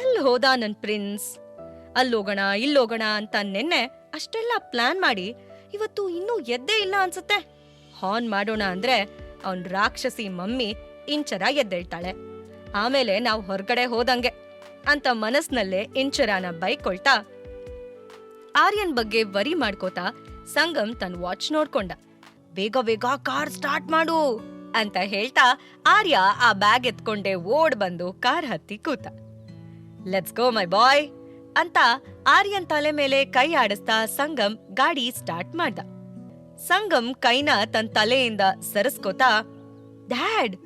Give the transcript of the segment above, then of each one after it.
L ಹೋದ ನನ್ prince? ಅಲ್ಲೋಗೋಣ, ಇಲ್ಲೋಗೋಣ ಅಂತ ನೆನ್ನೆ ಅಷ್ಟೆಲ್ಲ ಪ್ಲಾನ್ ಮಾಡಿ ಇವತ್ತು ಇನ್ನೂ ಎದ್ದೇ ಇಲ್ಲ ಅನ್ಸುತ್ತೆ. ಹಾರ್ನ್ ಮಾಡೋಣ ಅಂದ್ರೆ ಅವನ್ ರಾಕ್ಷಸಿ ಮಮ್ಮಿ ಇಂಚರ ಎದ್ದೇಳ್ತಾಳೆ. ಆಮೇಲೆ ನಾವ್ ಹೊರಗಡೆ ಹೋದಂಗೆ ಅಂತ ಮನಸ್ನಲ್ಲೇ ಇಂಚರಾನ ಬೈಕೊಳ್ತಾ ಆರ್ಯನ್ ಬಗ್ಗೆ ವರಿ ಮಾಡ್ಕೋತಾ ಸಂಗಮ್ ತನ್ ವಾಚ್ ನೋಡ್ಕೊಂಡ. ಬೇಗ ಬೇಗ ಕಾರ್ ಸ್ಟಾರ್ಟ್ ಮಾಡು ಅಂತ ಹೇಳ್ತಾ ಆರ್ಯ ಆ ಬ್ಯಾಗ್ ಎತ್ಕೊಂಡೆ ಓಡ್ ಬಂದು ಕಾರ್ ಹತ್ತಿ ಕೂತ. ಲೆಟ್ಸ್ ಗೋ ಮೈ ಬಾಯ್ ಅಂತ ಆರ್ಯನ್ ತಲೆ ಮೇಲೆ ಕೈ ಆಡಿಸ್ತಾ ಸಂಗಮ್ ಗಾಡಿ ಸ್ಟಾರ್ಟ್ ಮಾಡ್ದ. ಸಂಗಮ್ ಕೈನ ತನ್ ತಲೆಯಿಂದ ಸರಿಸ್ಕೋತಾ ಡ್ಯಾಡ್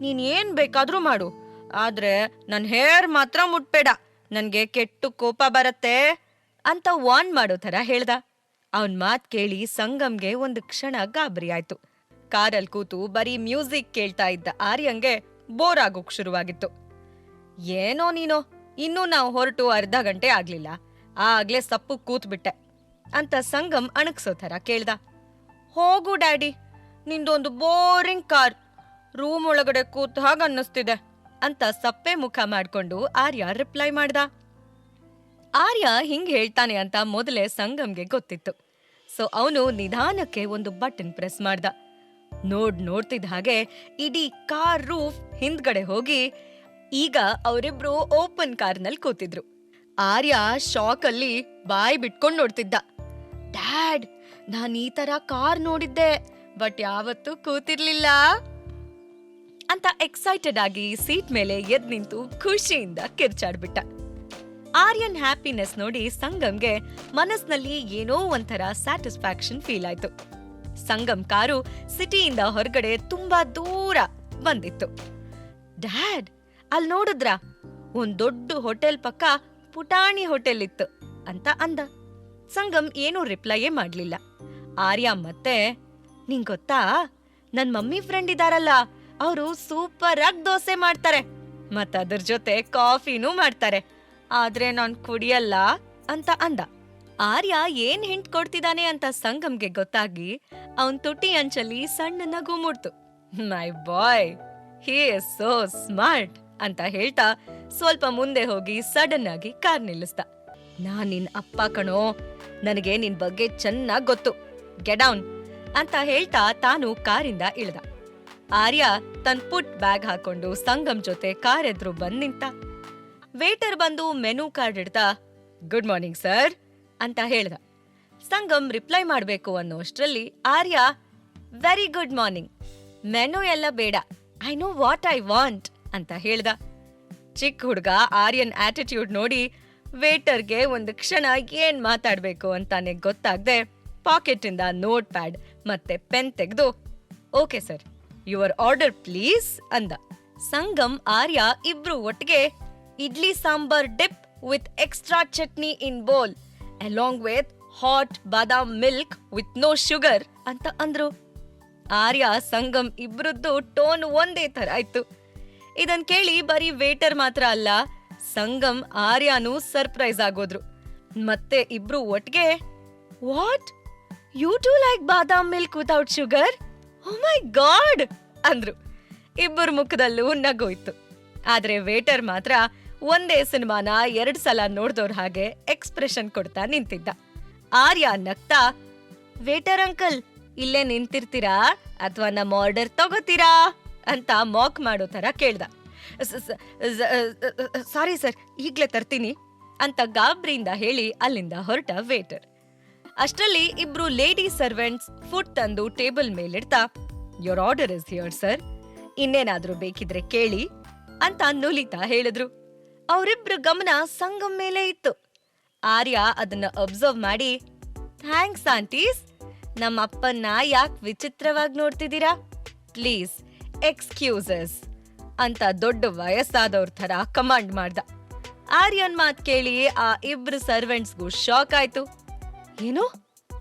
ನೀನ್ ಏನ್ ಬೇಕಾದ್ರೂ ಮಾಡು. ಆದ್ರೆ ನನ್ ಹೇರ್ ಮಾತ್ರ ಮುಟ್ಬೇಡ. ನನ್ಗೆ ಕೆಟ್ಟು ಕೋಪ ಬರತ್ತೆ. ಅಂತ ವಾನ್ ಮಾಡೋ ಥರ ಹೇಳ್ದ. ಅವನ್ ಮಾತ್ ಕೇಳಿ ಸಂಗಮ್ಗೆ ಒಂದು ಕ್ಷಣ ಗಾಬರಿ ಆಯ್ತು. ಕಾರಲ್ ಕೂತು ಬರೀ ಮ್ಯೂಸಿಕ್ ಕೇಳ್ತಾ ಇದ್ದ ಆರ್ಯಂಗೆ ಬೋರ್ ಆಗೋಕ್ ಶುರುವಾಗಿತ್ತು. ಏನೋ ನೀನೋ? ಇನ್ನೂ ನಾವು ಹೊರಟು ಅರ್ಧ ಗಂಟೆ ಆಗ್ಲಿಲ್ಲ. ಆಗ್ಲೇ ಸಪ್ಪು ಕೂತ್ಬಿಟ್ಟೆ. ಅಂತ ಸಂಗಮ್ ಅಣಗ್ಸೋ ಥರ ಕೇಳ್ದ. ಹೋಗು ಡ್ಯಾಡಿ, ನಿಂದೊಂದು ಬೋರಿಂಗ್ ಕಾರ್, ರೂಮ್ ಒಳಗಡೆ ಕೂತ್ ಹಾಗ ಅನ್ನಿಸ್ತಿದೆ ಅಂತ ಸಪ್ಪೆ ಮುಖ ಮಾಡ್ಕೊಂಡು ಆರ್ಯ ರಿಪ್ಲೈ ಮಾಡ್ದ. ಆರ್ಯ ಹಿಂಗ್ ಹೇಳ್ತಾನೆ ಅಂತ ಮೊದಲೇ ಸಂಗಮ್ಗೆ ಗೊತ್ತಿತ್ತು. ಸೊ ಅವನು ನಿಧಾನಕ್ಕೆ ಒಂದು ಬಟನ್ ಪ್ರೆಸ್ ಮಾಡ್ದ. ನೋಡ್ ನೋಡ್ತಿದ್ದ ಹಾಗೆ ಇಡೀ ಕಾರ್ ರೂಫ್ ಹಿಂದ್ಗಡೆ ಹೋಗಿ ಈಗ ಅವರಿಬ್ರು ಓಪನ್ ಕಾರ್ನಲ್ಲಿ ಕೂತಿದ್ರು. ಆರ್ಯ ಶಾಕ್ ಅಲ್ಲಿ ಬಾಯಿ ಬಿಟ್ಕೊಂಡ್ ನೋಡ್ತಿದ್ದ. ಡ್ಯಾಡ್, ನಾನು ಈ ತರ ಕಾರ್ ನೋಡಿದ್ದೆ, ಬಟ್ ಯಾವತ್ತೂ ಕೂತಿರ್ಲಿಲ್ಲ ಅಂತ ಎಕ್ಸೈಟೆಡ್ ಆಗಿ ಸೀಟ್ ಮೇಲೆ ಎದ್ ನಿಂತು ಖುಷಿಯಿಂದ ಕಿರ್ಚಾಡ್ಬಿಟ್ಟ. ಆರ್ಯನ್ ಹ್ಯಾಪಿನೆಸ್ ನೋಡಿ ಸಂಗಮ್ಗೆ ಮನಸ್ನಲ್ಲಿ ಏನೋ ಒಂಥರ ಸ್ಯಾಟಿಸ್ಫ್ಯಾಕ್ಷನ್ ಫೀಲ್ ಆಯ್ತು. ಸಂಗಮ್ ಕಾರು ಸಿಟಿಯಿಂದ ಹೊರಗಡೆ ತುಂಬಾ ದೂರ ಬಂದಿತ್ತು. ಡ್ಯಾಡ್ ಅಲ್ಲಿ ನೋಡಿದ್ರ? ಒಂದ್ ದೊಡ್ಡ ಹೋಟೆಲ್ ಪಕ್ಕ ಪುಟಾಣಿ ಹೋಟೆಲ್ ಇತ್ತು ಅಂತ ಅಂದ. ಸಂಗಮ್ ಏನೂ ರಿಪ್ಲೈಯೇ ಮಾಡ್ಲಿಲ್ಲ. ಆರ್ಯ ಮತ್ತೆ, ನಿಂಗ್ ಗೊತ್ತಾ? ನನ್ ಮಮ್ಮಿ ಫ್ರೆಂಡ್ ಇದಾರಲ್ಲ, ಅವರು ಸೂಪರ್ ಆಗಿ ದೋಸೆ ಮಾಡ್ತಾರೆ. ಮತ್ ಅದ್ರ ಜೊತೆ ಕಾಫಿನೂ ಮಾಡ್ತಾರೆ. ಆದ್ರೆ ನಾನ್ ಕುಡಿಯಲ್ಲ ಅಂತ ಅಂದ. ಆರ್ಯ ಏನ್ ಹಿಂಟ್ ಕೊಡ್ತಿದ್ದಾನೆ ಅಂತ ಸಂಗಮ್ಗೆ ಗೊತ್ತಾಗಿ ಅವನ್ ತುಟಿ ಅಂಚಲ್ಲಿ ಸಣ್ಣ ನಗು ಮೂಡ್ತು my boy, he is so smart. ಅಂತ ಹೇಳ್ತಾ ಸ್ವಲ್ಪ ಮುಂದೆ ಹೋಗಿ ಸಡನ್ ಆಗಿ ಕಾರ್ ನಿಲ್ಲಿಸ್ದ. ನಾನ್ ನಿನ್ ಅಪ್ಪ ಕಣೋ, ನನಗೆ ನಿನ್ ಬಗ್ಗೆ ಚೆನ್ನಾಗ್ ಗೊತ್ತು. ಗೆಡೌನ್ ಅಂತ ಹೇಳ್ತಾ ತಾನು ಕಾರಿಂದ ಇಳ್ದ. ಆರ್ಯ ತನ್ ಪುಟ್ ಬ್ಯಾಗ್ ಹಾಕೊಂಡು ಸಂಗಮ್ ಜೊತೆ ಕಾರ್ ಎದ್ರು ಬಂದ್ ನಿಂತ. ವೇಟರ್ ಬಂದು ಮೆನು ಕಾರ್ಡ್ ಇಡ್ತಾ ಗುಡ್ ಮಾರ್ನಿಂಗ್ ಸರ್ ಅಂತ ಹೇಳ್ದ. ಸಂಗಮ್ ರಿಪ್ಲೈ ಮಾಡ್ಬೇಕು ಅನ್ನೋಷ್ಟ್ರಲ್ಲಿ Arya very good morning menu ಎಲ್ಲ ಬೇಡ. I know what I want ಅಂತ ಹೇಳ್ದ. ಚಿಕ್ಕ ಹುಡ್ಗ ಆರ್ಯನ್ ಆಟಿಟ್ಯೂಡ್ ನೋಡಿ ವೇಟರ್ಗೆ ಒಂದು ಕ್ಷಣ ಏನ್ ಮಾತಾಡ್ಬೇಕು ಅಂತಾನೆ ಗೊತ್ತಾಗ್ದೆ ಪಾಕೆಟ್ ಇಂದ ನೋಟ್ ಪ್ಯಾಡ್ ಮತ್ತೆ ಪೆನ್ ತೆಗೆದು, okay sir your order please ಅಂದ. ಸಂಗಮ್, ಆರ್ಯ ಇಬ್ರು ಒಟ್ಟಿಗೆ idli sambar dip with extra chutney in bowl along with hot badam milk with no sugar ಅಂತ ಅಂದ್ರು. ಆರ್ಯ, ಸಂಗಮ್ ಇಬ್ರದ್ದು ಟೋನ್ ಒಂದೇ ತರ ಆಯ್ತು ಇದನ್ ಕೇಳಿ ಬರೀ ವೇಟರ್ ಮಾತ್ರ ಅಲ್ಲ, ಸಂಗಮ್, ಆರ್ಯನೂ ಸರ್ಪ್ರೈಸ್ ಆಗೋದ್ರು. ಮತ್ತೆ ಇಬ್ರು ಒಟ್ಗೆ what you too like badam milk without sugar oh my god ಅಂದ್ರು. ಇಬ್ಬರ ಮುಖದಲ್ಲೂ ನಗೋಯ್ತು. ಆದ್ರೆ ವೇಟರ್ ಮಾತ್ರ ಒಂದೇ ಸಿನಿಮಾನ ಎರಡ್ ಸಲ ನೋಡ್ದೋರ್ ಹಾಗೆ ಎಕ್ಸ್ಪ್ರೆಷನ್ ಕೊಡ್ತಾ ನಿಂತಿದ್ದ. ಆರ್ಯ ನಗ್ತಾ ವೇಟರ್ ಅಂಕಲ್ ಇಲ್ಲೇ ನಿಂತಿರ್ತೀರಾ? ಅಥವಾ ನಮ್ಮ ಆರ್ಡರ್ ತಗೋತೀರಾ? ಅಂತ ಮಾಕ್ ಮಾಡೋ ತರ ಕೇಳ್ದ. ಸಾರಿ ಸರ್ ಈಗ್ಲೇ ತರ್ತೀನಿ ಅಂತ ಗಾಬ್ರಿಯಿಂದ ಹೇಳಿ ಅಲ್ಲಿಂದ ಹೊರಟ ವೇಟರ್ ಅಷ್ಟರಲ್ಲಿ ಇಬ್ರು ಲೇಡಿ ಸರ್ವೆಂಟ್ಸ್ ಫುಡ್ ತಂದು table ಮೇಲಿಡ್ತಾ your order is here sir ಇನ್ನೇನಾದ್ರೂ ಬೇಕಿದ್ರೆ ಕೇಳಿ ಅಂತ ನುಲಿತಾ ಹೇಳಿದ್ರು. ಅವರಿಬ್ರು ಗಮನ ಸಂಗಮ್ ಮೇಲೆ ಇತ್ತು. ಆರ್ಯ ಅದನ್ನ ಅಬ್ಸರ್ವ್ ಮಾಡಿ ಥ್ಯಾಂಕ್ಸ್ ಆಂಟೀಸ್ ನಮ್ಮ ಅಪ್ಪನ್ನ ಯಾಕೆ ವಿಚಿತ್ರವಾಗಿ ನೋಡ್ತಿದ್ದೀರಾ? ಪ್ಲೀಸ್ ಎಕ್ಸ್ಕ್ಯೂಸಸ್ ಅಂತ ದೊಡ್ಡ ವಯಸ್ಸಾದವ್ರ ಥರ ಕಮಾಂಡ್ ಮಾಡ್ದ. ಆರ್ಯನ್ ಮಾತ್ ಕೇಳಿ ಆ ಇಬ್ರು ಸರ್ವೆಂಟ್ಸ್ಗೂ ಶಾಕ್ ಆಯ್ತು. ಏನು?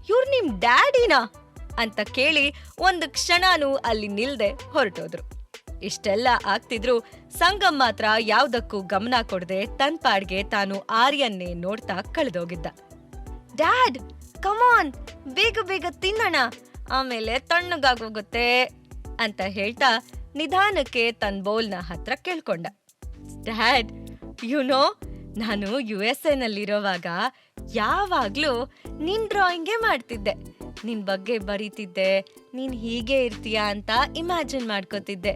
ಇವ್ರು ನಿಮ್ ಡ್ಯಾಡಿನಾ? ಅಂತ ಕೇಳಿ ಒಂದು ಕ್ಷಣನೂ ಅಲ್ಲಿ ನಿಲ್ದೆ ಹೊರಟೋದ್ರು. ಇಷ್ಟೆಲ್ಲ ಆಗ್ತಿದ್ರು ಸಂಗಮ್ ಮಾತ್ರ ಯಾವ್ದಕ್ಕೂ ಗಮನ ಕೊಡದೆ ತನ್ ಪಾಡ್ಗೆ ತಾನು ಆರ್ಯನ್ನೇ ನೋಡ್ತಾ ಕಳೆದೋಗಿದ್ದ. ಡ್ಯಾಡ್ ಕಮಾನ್ ಬೇಗ ಬೇಗ ತಿನ್ನೋಣ. ಆಮೇಲೆ ತಣ್ಣಗಾಗೋಗುತ್ತೆ. ಅಂತ ಹೇಳ್ತಾ ನಿಧಾನಕ್ಕೆ ತನ್ನ ಬೌಲ್ನ ಹತ್ರ ಕೇಳ್ಕೊಂಡ. ಡ್ಯಾಡ್ ಯು ನೋ ನಾನು ಯು ಎಸ್ ಎನಲ್ಲಿರೋವಾಗ ಯಾವಾಗ್ಲೂ ನಿನ್ ಡ್ರಾಯಿಂಗೇ ಮಾಡ್ತಿದ್ದೆ. ನಿನ್ ಬಗ್ಗೆ ಬರೀತಿದ್ದೆ, ನೀನ್ ಹೀಗೆ ಇರ್ತೀಯ ಅಂತ ಇಮ್ಯಾಜಿನ್ ಮಾಡ್ಕೋತಿದ್ದೆ.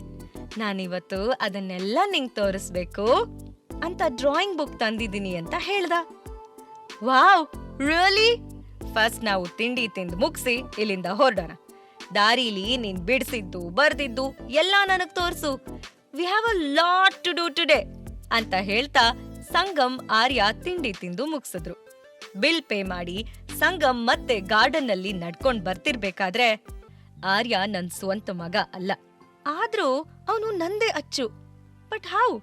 ನಾನಿವತ್ತು ಅದನ್ನೆಲ್ಲ ನಿಂಗ್ ತೋರಿಸ್ಬೇಕು ಅಂತ ಡ್ರಾಯಿಂಗ್ ಬುಕ್ ತಂದಿದ್ದೀನಿ ಅಂತ ಹೇಳ್ದ. ವಾವ್ ರಿಯಲಿ ಫಸ್ಟ್ ನಾವು ತಿಂಡಿ ತಿಂದು ಮುಗಿಸಿ ಇಲ್ಲಿಂದ ಹೊರಡೋಣ. ದಾರಿಲಿ ನೀನ್ ಬಿಡ್ಸಿದ್ದು, ಬರ್ದಿದ್ದು ಎಲ್ಲ ನನಗ್ ತೋರ್ಸು. We have a lot to do today ಅಂತ ಹೇಳ್ತಾ ಸಂಗಮ್, ಆರ್ಯ ತಿಂಡಿ ತಿಂದು ಮುಗಿಸಿದ್ರು. ಬಿಲ್ ಪೇ ಮಾಡಿ ಸಂಗಮ್ ಮತ್ತೆ ಗಾರ್ಡನ್ನಲ್ಲಿ ನಡ್ಕೊಂಡ್ ಬರ್ತಿರ್ಬೇಕಾದ್ರೆ ಆರ್ಯ ನನ್ ಸ್ವಂತ ಮಗ ಅಲ್ಲ. ಆದ್ರೂ ಅವನು ನಂದೇ ಅಚ್ಚು. ಬಟ್ ಹೌ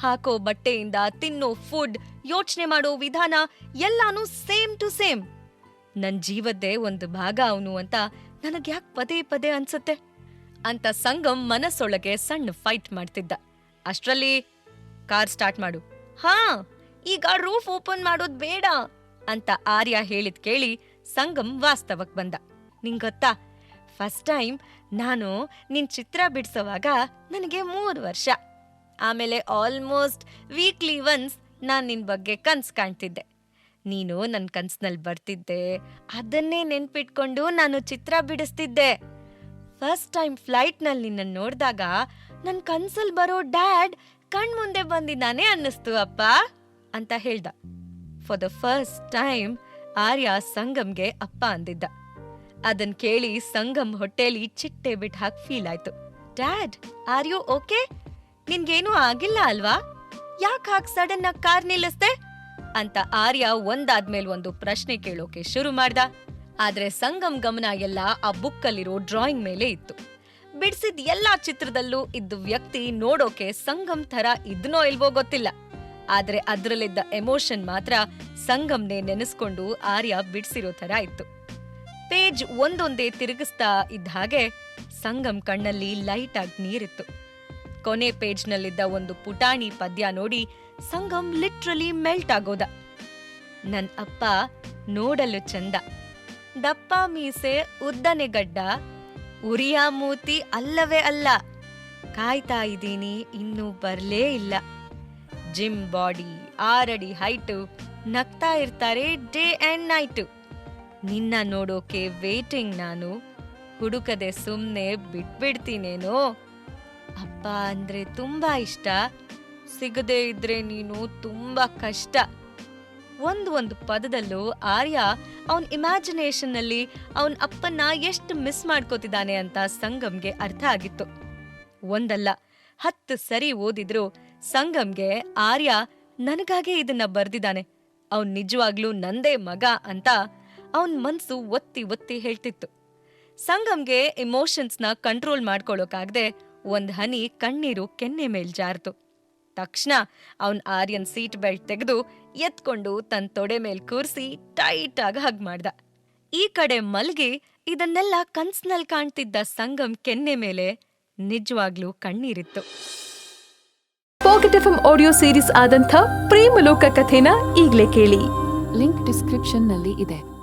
ಹಾಕೋ ಬಟ್ಟೆಯಿಂದ ತಿನ್ನೋ ಫುಡ್ ಯೋಚನೆ ಮಾಡೋ ವಿಧಾನ ಎಲ್ಲಾನು ಸೇಮ್ ಟು ಸೇಮ್ ನನ್ ಜೀವದ್ದೇ ಒಂದು ಭಾಗ ಅವನು ಅಂತ ನನಗ್ ಯಾಕೆ ಪದೇ ಪದೇ ಅನ್ಸುತ್ತೆ? ಅಂತ ಸಂಗಮ್ ಮನಸ್ಸೊಳಗೆ ಸಣ್ಣ ಫೈಟ್ ಮಾಡ್ತಿದ್ದ. ಅಷ್ಟರಲ್ಲಿ ಕಾರ್ ಸ್ಟಾರ್ಟ್ ಮಾಡು. ಹಾ, ಈಗ ರೂಫ್ ಓಪನ್ ಮಾಡೋದ್ ಬೇಡ, ಅಂತ ಆರ್ಯ ಹೇಳಿದ್ ಕೇಳಿ ಸಂಗಮ್ ವಾಸ್ತವಕ್ ಬಂದ. ನಿಂಗ್ ಗೊತ್ತಾ ಫಸ್ಟ್ ಟೈಮ್ ನಾನು ನಿನ್ ಚಿತ್ರ ಬಿಡ್ಸೋವಾಗ ನನಗೆ ಮೂರು ವರ್ಷ. ಆಮೇಲೆ ಆಲ್ಮೋಸ್ಟ್ ವೀಕ್ಲಿ ಒನ್ಸ್ ನಾನ್ ನಿನ್ ಬಗ್ಗೆ ಕನ್ಸ್ ಕಾಣ್ತಿದ್ದೆ. ನೀನು ನನ್ ಕನ್ಸ್ನಲ್ಲಿ ಬರ್ತಿದ್ದೆ. ಅದನ್ನೇ ನೆನ್ಪಿಟ್ಕೊಂಡು ನಾನು ಚಿತ್ರ ಬಿಡಿಸ್ತಿದ್ದೆ. ಫಸ್ಟ್ ಟೈಮ್ ಫ್ಲೈಟ್ನಲ್ಲಿ ನಿನ್ನ ನೋಡಿದಾಗ ನನ್ ಕನ್ಸಲ್ ಬರೋ ಡ್ಯಾಡ್ ಕಣ್ ಮುಂದೆ ಬಂದಿದ್ದಾನೆ ಅನ್ನಿಸ್ತು, ಅಪ್ಪ, ಅಂತ ಹೇಳ್ದ. For the first time Arya ಸಂಗಮ್ಗೆ ಅಪ್ಪ ಅಂದಿದ್ದ. ಅದನ್ ಕೇಳಿ ಸಂಗಮ್ ಹೊಟ್ಟೆಲಿ ಚಿಟ್ಟೆ ಬಿಟ್ ಹಾಕ್ ಫೀಲ್ ಆಯ್ತು. ಡ್ಯಾಡ್ ಆರ್ ಯು ಓಕೆ ನಿನ್ಗೇನು ಆಗಿಲ್ಲ ಅಲ್ವಾ? ಯಾಕ್ ಹಾಕ್ ಸಡನ್ ಆಗಿ ಕಾರ್ ನಿಲ್ಲಿಸ್ದೆ? ಅಂತ ಆರ್ಯ ಒಂದಾದ್ಮೇಲ್ ಒಂದು ಪ್ರಶ್ನೆ ಕೇಳೋಕೆ ಶುರು ಮಾಡ್ದ. ಆದ್ರೆ ಸಂಗಮ್ ಗಮನ ಎಲ್ಲ ಆ ಬುಕ್ಕಲ್ಲಿರೋ ಡ್ರಾಯಿಂಗ್ ಮೇಲೆ ಇತ್ತು. ಬಿಡಿಸಿದ ಎಲ್ಲಾ ಚಿತ್ರದಲ್ಲೂ ಇದ್ದ ವ್ಯಕ್ತಿ ನೋಡೋಕೆ ಸಂಗಮ್ ತರ ಇದ್ನೋ ಇಲ್ವೋ ಗೊತ್ತಿಲ್ಲ. ಆದ್ರೆ ಅದ್ರಲ್ಲಿದ್ದ ಎಮೋಷನ್ ಮಾತ್ರ ಸಂಗಮ್ನೇ ನೆನೆಸ್ಕೊಂಡು ಆರ್ಯ ಬಿಡಿಸಿರೋ ತರ ಇತ್ತು. ಪೇಜ್ ಒಂದೊಂದೇ ತಿರುಗಿಸ್ತಾ ಇದ್ದ ಹಾಗೆ ಸಂಗಮ್ ಕಣ್ಣಲ್ಲಿ ಲೈಟ್ ಆಗಿ ನೀರಿತ್ತು. ಕೊನೆ ಪೇಜ್ನಲ್ಲಿದ್ದ ಒಂದು ಪುಟಾಣಿ ಪದ್ಯ ನೋಡಿ ಸಂಗಮ್ ಲಿಟ್ರಲಿ ಮೆಲ್ಟ್ ಆಗೋದ. ನನ್ ಅಪ್ಪ ನೋಡಲು ಚಂದ. ದಪ್ಪ ಮೀಸೆ, ಉದ್ದನೆ ಗಡ್ಡ, ಉರಿಯ ಮೂತಿ ಅಲ್ಲವೇ ಅಲ್ಲ. ಕಾಯ್ತಾ ಇದ್ದೀನಿ, ಇನ್ನೂ ಬರ್ಲೇ ಇಲ್ಲ. ಜಿಮ್ ಬಾಡಿ, ಆರಡಿ ಹೈಟು, ನಗ್ತಾ ಇರ್ತಾರೆ ಡೇ ಅಂಡ್ ನೈಟು. ನಿನ್ನ ನೋಡೋಕೆ ವೇಟಿಂಗ್ ನಾನು. ಹುಡುಕದೆ ಸುಮ್ನೆ ಬಿಟ್ಬಿಡ್ತೀನೇನೋ. ಅಪ್ಪ ಅಂದ್ರೆ ತುಂಬಾ ಇಷ್ಟ. ಸಿಗದೆ ಇದ್ರೆ ನೀನು ತುಂಬಾ ಕಷ್ಟ. ಒಂದು ಒಂದು ಪದದಲ್ಲೂ ಆರ್ಯ ಅವನ್ ಇಮ್ಯಾಜಿನೇಷನ್ನಲ್ಲಿ ಅವನ್ ಅಪ್ಪನ್ನ ಎಷ್ಟು ಮಿಸ್ ಮಾಡ್ಕೋತಿದ್ದಾನೆ ಅಂತ ಸಂಗಮ್ಗೆ ಅರ್ಥ ಆಗಿತ್ತು. ಒಂದಲ್ಲ, ಹತ್ತು ಸರಿ ಓದಿದ್ರು ಸಂಗಮ್ಗೆ ಆರ್ಯ ನನಗಾಗೆ ಇದನ್ನ ಬರ್ದಿದ್ದಾನೆ. ಅವನ್ ನಿಜವಾಗ್ಲೂ ನಂದೇ ಮಗ ಅಂತ ಅವನ್ ಮನ್ಸು ಒತ್ತಿ ಒತ್ತಿ ಹೇಳ್ತಿತ್ತು. ಸಂಗಮ್ಗೆ ಇಮೋಷನ್ಸ್ನ ಕಂಟ್ರೋಲ್ ಮಾಡ್ಕೊಳ್ಳೋಕಾಗ್ದೆ ಒಂದ್ ಹನಿ ಕಣ್ಣೀರು ಕೆನ್ನೆ ಮೇಲ್ ಜಾರ್ತು. ತಕ್ಷಣ ಅವನ್ ಆರ್ಯನ್ ಸೀಟ್ ಬೆಲ್ಟ್ ತೆಗೆದು ಎತ್ಕೊಂಡು ತನ್ನ ತೊಡೆ ಮೇಲ್ ಕೂರ್ಸಿ ಟೈಟ್ ಆಗಿ ಹಗ್ ಮಾಡ್ದ. ಈ ಕಡೆ ಮಲ್ಗಿ ಇದನ್ನೆಲ್ಲ ಕನ್ಸ್ನಲ್ಲಿ ಕಾಣ್ತಿದ್ದ ಸಂಗಮ್ ಕೆನ್ನೆ ಮೇಲೆ ನಿಜವಾಗ್ಲೂ ಕಣ್ಣೀರಿತ್ತು. ಪಾಕೆಟ್ ಎಫ್ ಆಡಿಯೋ ಸೀರೀಸ್ ಆದಂಥ ಪ್ರೇಮಲೋಕ ಕಥೆನ ಈಗ್ಲೇ ಕೇಳಿ. ಲಿಂಕ್ ಡಿಸ್ಕ್ರಿಪ್ಷನ್ನಲ್ಲಿ ಇದೆ.